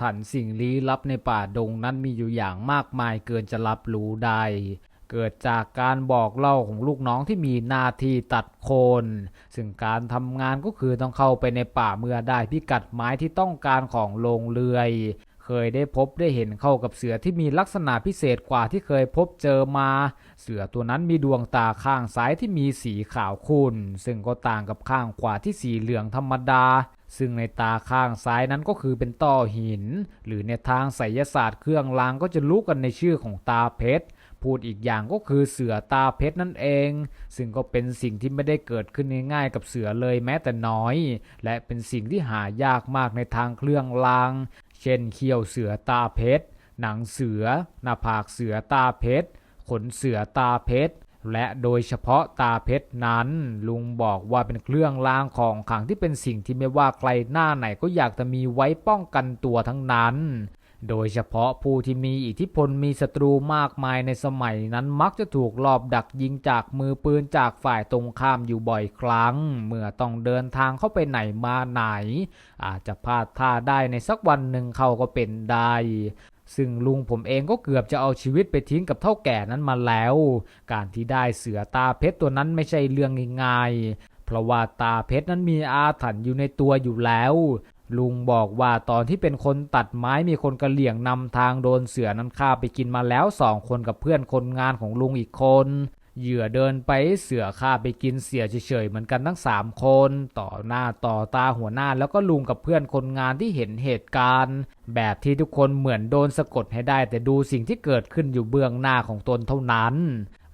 ถรรพ์สิ่งลี้ลับในป่าดงนั้นมีอยู่อย่างมากมายเกินจะรับรู้ได้เกิดจากการบอกเล่าของลูกน้องที่มีหน้าที่ตัดโคน ซึ่งการทำงานก็คือต้องเข้าไปในป่าเมื่อได้พิกัดไม้ที่ต้องการของโรงเรือย เคยได้พบได้เห็นเข้ากับเสือที่มีลักษณะพิเศษกว่าที่เคยพบเจอมา เสือตัวนั้นมีดวงตาข้างซ้ายที่มีสีขาวขุ่น ซึ่งก็ต่างกับข้างขวาที่สีเหลืองธรรมดา ซึ่งในตาข้างซ้ายนั้นก็คือเป็นต้อหิน หรือในทางไสยศาสตร์เครื่องรางก็จะรู้กันในชื่อของตาเพชรพูดอีกอย่างก็คือเสือตาเพชรนั่นเอง ซึ่งก็เป็นสิ่งที่ไม่ได้เกิดขึ้นง่ายๆกับเสือเลยแม้แต่น้อย และเป็นสิ่งที่หายากมากในทางเครื่องราง เช่นเขี้ยวเสือตาเพชรหนังเสือ หน้าผากเสือตาเพชรขนเสือตาเพชร และโดยเฉพาะตาเพชรนั้น ลุงบอกว่าเป็นเครื่องรางของขลังที่เป็นสิ่งที่ไม่ว่าใครหน้าไหนก็อยากจะมีไว้ป้องกันตัวทั้งนั้น โดยเฉพาะผู้ที่มีอิทธิพลมีศัตรูมากมายในสมัยนั้นมักจะถูกลอบดักยิงจากมือปืนจากฝ่ายตรงข้ามอยู่บ่อยครั้ง เมื่อต้องเดินทางเข้าไปไหนมาไหน อาจจะพลาดท่าได้ในสักวันหนึ่งเขาก็เป็นได้ ซึ่งลุงผมเองก็เกือบจะเอาชีวิตไปทิ้งกับเท่าแก่นั้นมาแล้ว การที่ได้เสือตาเพชรตัวนั้นไม่ใช่เรื่องง่ายๆเพราะว่าตาเพชรนั้นมีอาถรรพ์อยู่ในตัวอยู่แล้วลุงบอกว่าตอนที่เป็นคนตัดไม้มีคนกระเหลี่ยงนำทางโดนเสือนั้นฆ่าไปกินมาแล้วสองคนกับเพื่อนคนงานของลุงอีกคน เหยื่อเดินไปเสือฆ่าไปกินเสียเฉยๆเหมือนกันทั้งสามคน ต่อหน้าต่อตาหัวหน้าแล้วก็ลุงกับเพื่อนคนงานที่เห็นเหตุการณ์ แบบที่ทุกคนเหมือนโดนสะกดให้ได้ แต่ดูสิ่งที่เกิดขึ้นอยู่เบื้องหน้าของตนเท่านั้น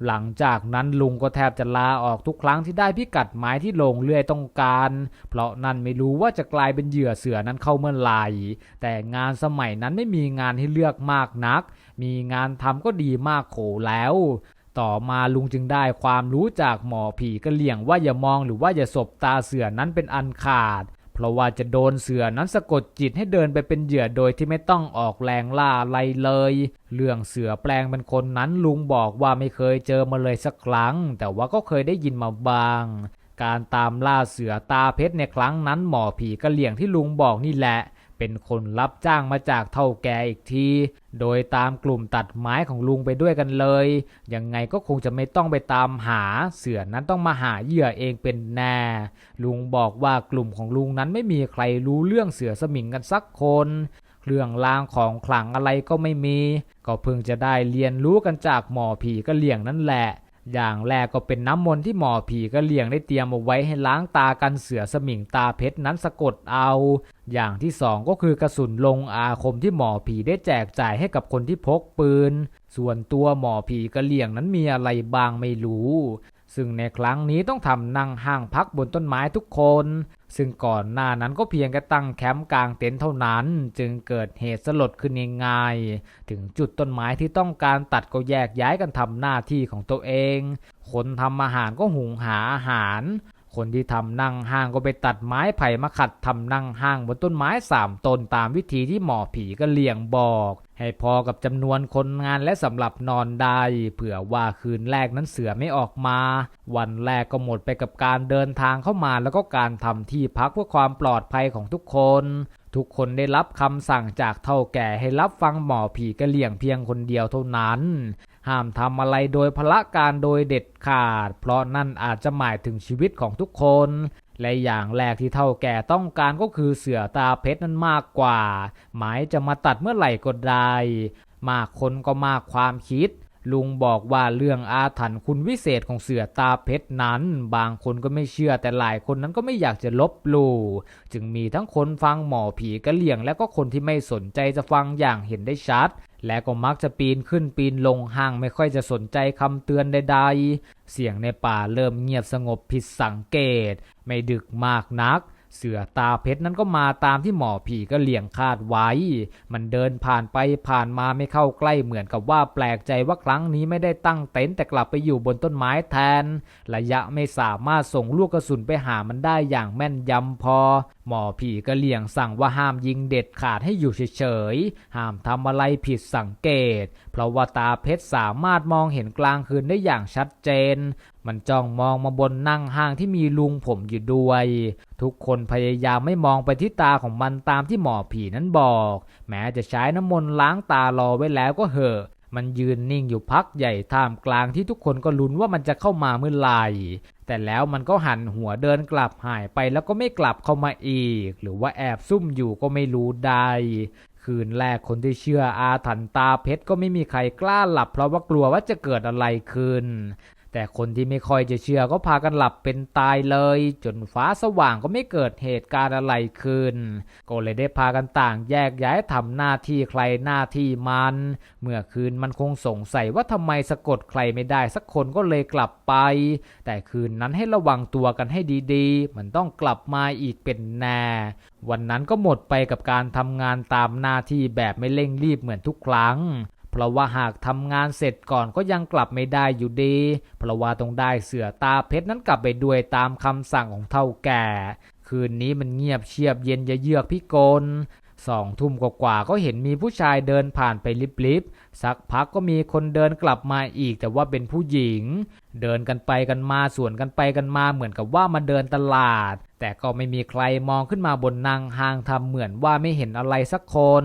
หลังจากนั้นลุงก็แทบจะลาออกทุกครั้งที่ได้พิกัดไม้ที่ลงเลื่อยต้องการ เพราะนั่นไม่รู้ว่าจะกลายเป็นเหยื่อเสือนั้นเข้าเมื่อไหร่แต่งานสมัยนั้นไม่มีงานให้เลือกมากนัก มีงานทำก็ดีมากโขแล้ว ต่อมาลุงจึงได้ความรู้จากหมอผีกระเหลี่ยงว่าอย่ามองหรือว่าอย่าสบตาเสือนั้นเป็นอันขาด เพราะว่าจะโดนเสือนั้นสะกดจิตให้เดินไปเป็นเหยื่อโดยที่ไม่ต้องออกแรงล่าอะไรเลย เรื่องเสือแปลงเป็นคนนั้นลุงบอกว่าไม่เคยเจอมาเลยสักครั้ง แต่ว่าก็เคยได้ยินมาบ้างการตามล่าเสือตาเพชรในครั้งนั้นหมอผีกระเหลี่ยงที่ลุงบอกนี่แหละ เป็นคนรับจ้างมาจากเท่าแก่อีกที โดยตามกลุ่มตัดไม้ของลุงไปด้วยกันเลย ยังไงก็คงจะไม่ต้องไปตามหา เสือนั้นต้องมาหาเหยื่อเองเป็นแน่ ลุงบอกว่ากลุ่มของลุงนั้นไม่มีใครรู้เรื่องเสือสมิงกันสักคนเครื่องรางของขลังอะไรก็ไม่มี ก็เพิ่งจะได้เรียนรู้กันจากหมอผีก็เลี่ยงนั่นแหละ อย่างแรกก็เป็นน้ำมนต์ที่หมอผีก็เลี่ยงได้เตรียมเอาไว้ให้ล้างตากันเสือสมิงตาเพชรนั้นสะกดเอา อย่างที่สองก็คือกระสุนลงอาคมที่หมอผีได้แจกจ่ายให้กับคนที่พกปืน ส่วนตัวหมอผีกระเลี่ยงนั้นมีอะไรบางไม่รู้ ซึ่งในครั้งนี้ต้องทำนั่งห้างพักบนต้นไม้ทุกคน ซึ่งก่อนหน้านั้นก็เพียงแค่ตั้งแคมป์กลางเต็นท์เท่านั้น จึงเกิดเหตุสลดขึ้นง่ายๆถึงจุดต้นไม้ที่ต้องการตัดก็แยกย้ายกันทำหน้าที่ของตัวเอง คนทำอาหารก็หุงหาอาหาร คนที่ทำนั่งห้างก็ไปตัดไม้ไผ่มาขัดทำนั่งห้างบนต้นไม้สามต้นตามวิธีที่หมอผีก็เลี่ยงบอก ให้พอกับจำนวนคนงานและสำหรับนอนได้เผื่อว่าคืนแรกนั้นเสือไม่ออกมา วันแรกก็หมดไปกับการเดินทางเข้ามาแล้วก็การทำที่พักเพื่อความปลอดภัยของทุกคนทุกคนได้รับคำสั่งจากเท่าแก่ให้รับฟังหมอผีกระเหลี่ยงเพียงคนเดียวเท่านั้น ห้ามทำอะไรโดยพละการโดยเด็ดขาด เพราะนั่นอาจจะหมายถึงชีวิตของทุกคน และอย่างแรกที่เท่าแก่ต้องการก็คือเสือตาเพชรนั้นมากกว่า หมายจะมาตัดเมื่อไหร่ก็ได้ มากคนก็มากความคิด ลุงบอกว่าเรื่องอาถรรพ์คุณวิเศษของเสือตาเพชรนั้น บางคนก็ไม่เชื่อแต่หลายคนนั้นก็ไม่อยากจะลบหลู่จึงมีทั้งคนฟังหมอผีกระเหลี่ยง และก็คนที่ไม่สนใจจะฟังอย่างเห็นได้ชัด และก็มักจะปีนขึ้นปีนลงห้างไม่ค่อยจะสนใจคำเตือนใดๆ เสียงในป่าเริ่มเงียบสงบผิดสังเกต ไม่ดึกมากนัก เสือตาเพชรนั้นก็มาตามที่หมอผีก็เลี่ยงคาดไว้ มันเดินผ่านไปผ่านมาไม่เข้าใกล้เหมือนกับว่าแปลกใจว่าครั้งนี้ไม่ได้ตั้งเต็นท์แต่กลับไปอยู่บนต้นไม้แทน ระยะไม่สามารถส่งลูกกระสุนไปหามันได้อย่างแม่นยำพอ หมอผีก็เลี่ยงสั่งว่าห้ามยิงเด็ดขาดให้อยู่เฉยๆ ห้ามทำอะไรผิดสังเกต เพราะว่าตาเพชรสามารถมองเห็นกลางคืนได้อย่างชัดเจน มันจ้องมองมาบนนั่งห้างที่มีลุงผมอยู่ด้วย ทุกคนพยายามไม่มองไปที่ตาของมันตามที่หมอผีนั้นบอก แม้จะใช้น้ำมนต์ล้างตารอไว้แล้วก็เหอะมันยืนนิ่งอยู่พักใหญ่ท่ามกลางที่ทุกคนก็ลุ้นว่ามันจะเข้ามาเมื่อไหร่แต่แล้วมันก็หันหัวเดินกลับหายไปแล้วก็ไม่กลับเข้ามาอีก หรือว่าแอบซุ่มอยู่ก็ไม่รู้ได้ คืนแรกคนที่เชื่ออาถรรพ์ตาเพชรก็ไม่มีใครกล้าหลับเพราะว่ากลัวว่าจะเกิดอะไรขึ้น แต่คนที่ไม่ค่อยจะเชื่อก็พากันหลับเป็นตายเลย จนฟ้าสว่างก็ไม่เกิดเหตุการณ์อะไรขึ้น ก็เลยได้พากันต่างแยกย้ายทำหน้าที่ใครหน้าที่มัน เมื่อคืนมันคงสงสัยว่าทำไมสะกดใครไม่ได้สักคนก็เลยกลับไป แต่คืนนั้นให้ระวังตัวกันให้ดีๆ มันต้องกลับมาอีกเป็นแน่วันนั้นก็หมดไปกับการทำงานตามหน้าที่แบบไม่เร่งรีบเหมือนทุกครั้ง เพราะว่าหากทำงานเสร็จก่อนก็ยังกลับไม่ได้อยู่ดี เพราะว่าต้องได้เสือตาเพชรนั้นกลับไปด้วยตามคำสั่งของเท่าแก่ คืนนี้มันเงียบเชียบเย็นจะเยือกพิกลสองทุ่มกว่าก็เห็นมีผู้ชายเดินผ่านไปลิบๆ สักพักก็มีคนเดินกลับมาอีกแต่ว่าเป็นผู้หญิง เดินกันไปกันมาสวนกันไปกันมาเหมือนกับว่ามาเดินตลาด แต่ก็ไม่มีใครมองขึ้นมาบนนางหางทำเหมือนว่าไม่เห็นอะไรสักคน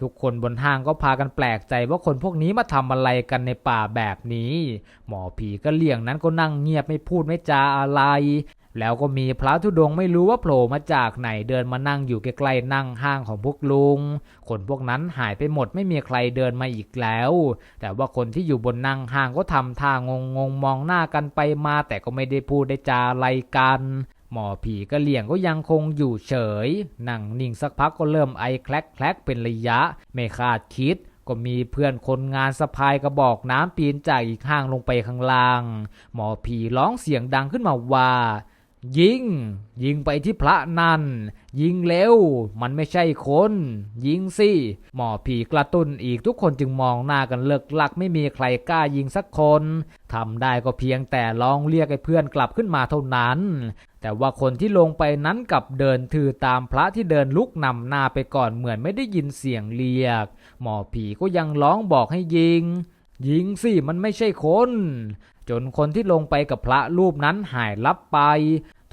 ทุกคนบนห้างก็พากันแปลกใจว่าคนพวกนี้มาทำอะไรกันในป่าแบบนี้ หมอผีก็เลี่ยงนั้นก็นั่งเงียบไม่พูดไม่จาอะไร แล้วก็มีพระธุดงค์ไม่รู้ว่าโผล่มาจากไหนเดินมานั่งอยู่ใกล้ๆนั่งห้างของพวกลุง คนพวกนั้นหายไปหมดไม่มีใครเดินมาอีกแล้ว แต่ว่าคนที่อยู่บนนั่งห้างก็ทำท่างงงๆมองหน้ากันไปมาแต่ก็ไม่ได้พูดได้จาอะไรกัน หมอผีก็เลี่ยงก็ยังคงอยู่เฉย นั่งนิ่งสักพักก็เริ่มไอแคลกแคลกเป็นระยะ ไม่คาดคิดก็มีเพื่อนคนงานสะพายกระบอกน้ำปีนจากอีกห้างลงไปข้างล่าง หมอผีร้องเสียงดังขึ้นมาว่า ยิง ยิงไปที่พระนั่น ยิงเร็ว มันไม่ใช่คน ยิงสิ หมอผีกระตุ้นอีกทุกคนจึงมองหน้ากันเลิกลักไม่มีใครกล้ายิงสักคนทำได้ก็เพียงแต่ร้องเรียกให้เพื่อนกลับขึ้นมาเท่านั้น แต่ว่าคนที่ลงไปนั้นกลับเดินถือตามพระที่เดินลุกนำหน้าไปก่อนเหมือนไม่ได้ยินเสียงเรียก หมอผีก็ยังร้องบอกให้ยิง ยิงสิมันไม่ใช่คน จนคนที่ลงไปกับพระรูปนั้นหายลับไป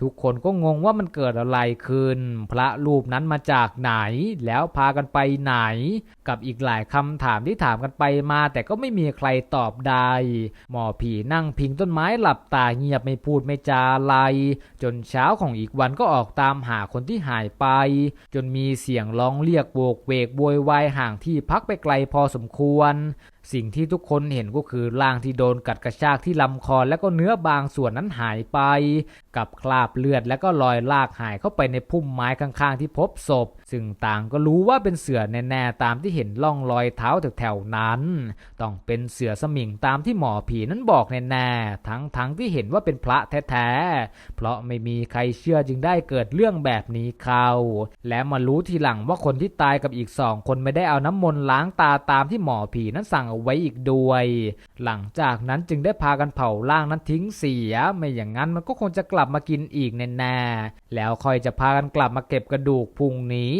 ทุกคนก็งงว่ามันเกิดอะไรขึ้น พระรูปนั้นมาจากไหน แล้วพากันไปไหน กับอีกหลายคำถามที่ถามกันไปมา แต่ก็ไม่มีใครตอบได้หมอผีนั่งพิงต้นไม้หลับตาเงียบไม่พูดไม่จาอะไรจนเช้าของอีกวันก็ออกตามหาคนที่หายไป จนมีเสียงร้องเรียกโวกเวกโวยวายห่างที่พักไปไกลพอสมควร สิ่งที่ทุกคนเห็นก็คือร่างที่โดนกัดกระชากที่ลำคอและก็เนื้อบางส่วนนั้นหายไป กับคราบเลือดและก็รอยลากหายเข้าไปในพุ่มไม้ข้างๆที่พบศพ ซึ่งต่างก็รู้ว่าเป็นเสือแน่ๆตามที่เห็นล่องรอยเท้าแถวๆนั้น ต้องเป็นเสือสมิงตามที่หมอผีนั้นบอกแน่ๆทั้งๆที่เห็นว่าเป็นพระแท้ๆเพราะไม่มีใครเชื่อจึงได้เกิดเรื่องแบบนี้เข้าและมารู้ทีหลังว่าคนที่ตายกับอีกสองคนไม่ได้เอาน้ำมนต์ล้างตาตามที่หมอผีนั้นสั่งเอาไว้อีกด้วย หลังจากนั้นจึงได้พากันเผาร่างนั้นทิ้งเสีย ไม่อย่างนั้นมันก็คงจะกลับมากินอีกแน่ๆแล้วค่อยจะพากันกลับมาเก็บกระดูกพุงนี้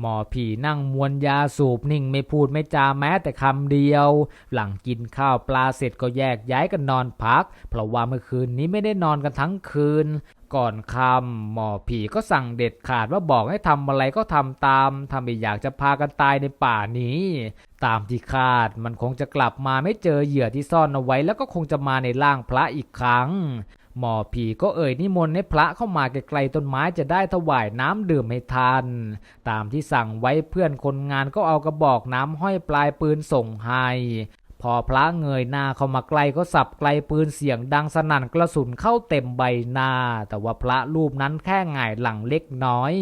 หมอผีนั่งมวนยาสูบนิ่งไม่พูดไม่จาแม้แต่คำเดียว หลังกินข้าวปลาเสร็จก็แยกย้ายกันนอนพัก เพราะว่าเมื่อคืนนี้ไม่ได้นอนกันทั้งคืนก่อนคำหมอผีก็สั่งเด็ดขาดว่าบอกให้ทำอะไรก็ทำตามถ้าไมอยากจะพากันตายในป่านี้ ตามที่คาดมันคงจะกลับมาไม่เจอเหยื่อที่ซ่อนเอาไว้ แล้วก็คงจะมาในร่างพระอีกครั้ง หมอผีก็เอ่ยนิมนต์ให้พระเข้ามาไกลๆต้นไม้จะได้ถวายน้ำดื่มให้ทานตามที่สั่งไว้เพื่อนคนงานก็เอากระบอกน้ำห้อยปลายปืนส่งให้ พอพระเงยหน้าเข้ามาใกล้ก็สับไกลปืนเสียงดังสนั่นกระสุนเข้าเต็มใบหน้า แต่ว่าพระรูปนั้นแค่หง่ายหลังเล็กน้อย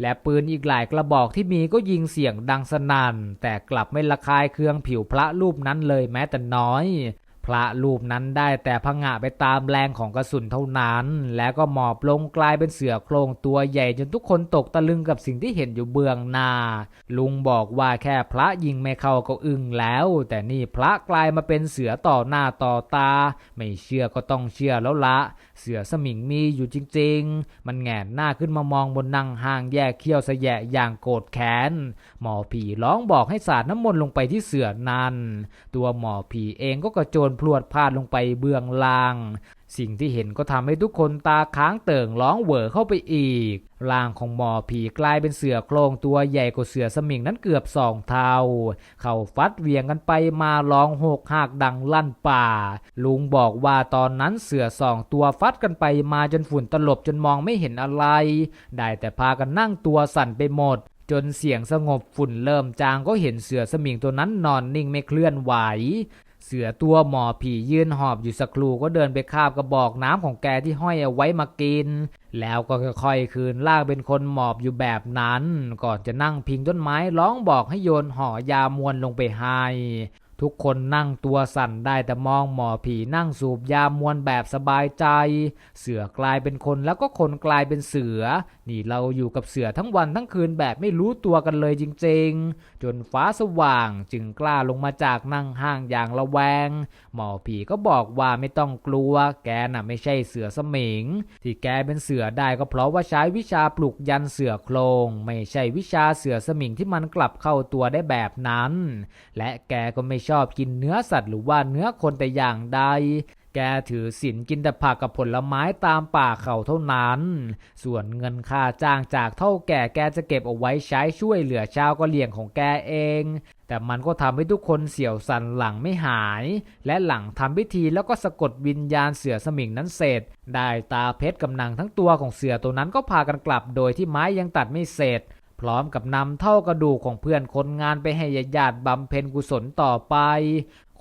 และปืนอีกหลายกระบอกที่มีก็ยิงเสียงดังสนั่นแต่กลับไม่ละคายเคืองผิวพระรูปนั้นเลยแม้แต่น้อย พระรูปนั้นได้แต่พงะไปตามแรงของกระสุนเท่านั้น แล้วก็หมอบลงกลายเป็นเสือโครงตัวใหญ่จนทุกคนตกตะลึงกับสิ่งที่เห็นอยู่เบื้องหน้า ลุงบอกว่าแค่พระยิงไม่เข้าก็อึ้งแล้ว แต่นี่พระกลายมาเป็นเสือต่อหน้าต่อตา ไม่เชื่อก็ต้องเชื่อแล้วละเสือสมิงมีอยู่จริงๆ มันแงนหน้าขึ้นมามองบนนั่งห้างแยกเขี้ยวสะแยะอย่างโกรธแค้น หมอผีร้องบอกให้สาดน้ำมนต์ลงไปที่เสือนั้น ตัวหมอผีเองก็กระโจนพลวดพลาดลงไปเบื้องล่าง สิ่งที่เห็นก็ทำให้ทุกคนตาค้างเติ่งร้องเหวอเข้าไปอีก ร่างของหมอผีกลายเป็นเสือโครงตัวใหญ่กว่าเสือสมิงนั้นเกือบสองเท่า เขาฟัดเวียงกันไปมาร้องโหกหากดังลั่นป่า ลุงบอกว่าตอนนั้นเสือสองตัวฟัดกันไปมาจนฝุ่นตลบจนมองไม่เห็นอะไร ได้แต่พากันนั่งตัวสั่นไปหมดจนเสียงสงบฝุ่นเริ่มจางก็เห็นเสือสมิงตัวนั้นนอนนิ่งไม่เคลื่อนไหว เสือตัวหมอผียืนหอบอยู่สักครู่ก็เดินไปคาบกระบอกน้ำของแกที่ห้อยเอาไว้มากิน แล้วก็ค่อยๆคืนลากเป็นคนหมอบอยู่แบบนั้น ก่อนจะนั่งพิงต้นไม้ร้องบอกให้โยนห่อยามวนลงไปให้ ทุกคนนั่งตัวสั่นได้แต่มองหมอผีนั่งสูบยามวนแบบสบายใจ เสือกลายเป็นคนแล้วก็คนกลายเป็นเสือ นี่เราอยู่กับเสือทั้งวันทั้งคืนแบบไม่รู้ตัวกันเลยจริงๆ จนฟ้าสว่างจึงกล้าลงมาจากนั่งห้างอย่างระแวง หมอผีก็บอกว่าไม่ต้องกลัว แกน่ะไม่ใช่เสือสมิง ที่แกเป็นเสือได้ก็เพราะว่าใช้วิชาปลุกยันเสือโครง ไม่ใช่วิชาเสือสมิงที่มันกลับเข้าตัวได้แบบนั้น และแกก็ไม่ชอบกินเนื้อสัตว์หรือว่าเนื้อคนแต่อย่างใด แกถือศีลกินแต่ผักกับผลไม้ตามป่าเขาเท่านั้น ส่วนเงินค่าจ้างจากเท่าแก่แกจะเก็บเอาไว้ใช้ช่วยเหลือชาวกะเหลี่ยงของแกเอง แต่มันก็ทำให้ทุกคนเสียวสันหลังไม่หาย และหลังทำพิธีแล้วก็สะกดวิญญาณเสือสมิงนั้นเสร็จ ได้ตาเพชรกำนังทั้งตัวของเสือตัวนั้นก็พากันกลับโดยที่ไม้ยังตัดไม่เสร็จ พร้อมกับนำเท่ากระดูกของเพื่อนคนงานไปให้ญาติบำเพ็ญกุศลต่อไป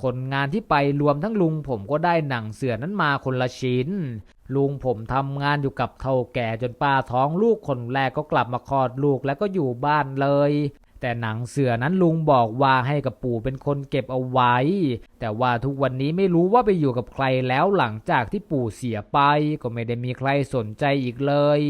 คนงานที่ไปรวมทั้งลุงผมก็ได้หนังเสือนั้นมาคนละชิ้น ลุงผมทำงานอยู่กับเท่าแก่จนป้าท้องลูกคนแรกก็กลับมาคลอดลูกแล้วก็อยู่บ้านเลย แต่หนังเสือนั้นลุงบอกว่าให้กับปู่เป็นคนเก็บเอาไว้ แต่ว่าทุกวันนี้ไม่รู้ว่าไปอยู่กับใครแล้วหลังจากที่ปู่เสียไป ก็ไม่ได้มีใครสนใจอีกเลย